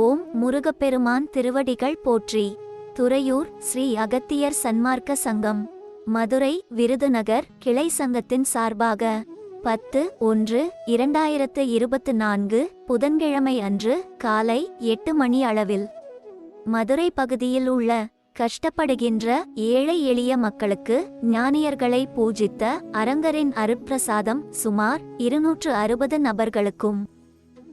ஓம் முருகப்பெருமான் திருவடிகள் போற்றி. துறையூர் ஸ்ரீ அகத்தியர் சன்மார்க்க சங்கம். மதுரை விருதுநகர் கிளை சங்கத்தின் சார்பாக பத்து ஒன்று இரண்டாயிரத்து இருபத்து நான்கு புதன்கிழமை அன்று காலை எட்டு மணி அளவில். மதுரை பகுதியில் உள்ள கஷ்டப்படுகின்ற ஏழை எளிய மக்களுக்கு ஞானியர்களை பூஜித்த அரங்கரின் அருட்பிரசாதம் சுமார் இருநூற்று அறுபது நபர்களுக்கும்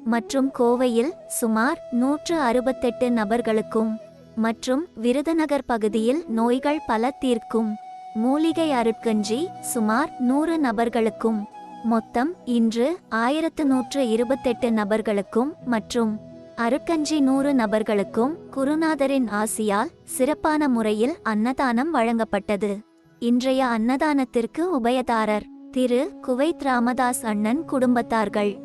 மற்றும் கோவையில் சுமார் நூற்று அறுபத்தெட்டு நபர்களுக்கும் மற்றும் விருதுநகர் பகுதியில் நோய்கள் பல தீர்க்கும். மூலிகை அருட்கஞ்சி சுமார் நூறு நபர்களுக்கும் மொத்தம் இன்று ஆயிரத்து நூற்று இருபத்தெட்டு நபர்களுக்கும் மற்றும் அருட்கஞ்சி நூறு நபர்களுக்கும் குருநாதரின் ஆசியால் சிறப்பான முறையில் அன்னதானம் வழங்கப்பட்டது. இன்றைய அன்னதானத்திற்கு உபயதாரர் திரு குவைத் ராமதாஸ் அண்ணன் குடும்பத்தார்கள்.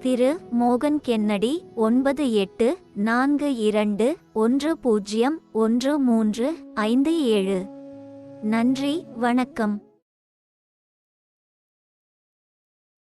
திரு மோகன் கென்னடி ஒன்பது எட்டு நான்கு இரண்டு ஒன்று பூஜ்ஜியம் ஒன்று மூன்று ஐந்து ஏழு. நன்றி வணக்கம்.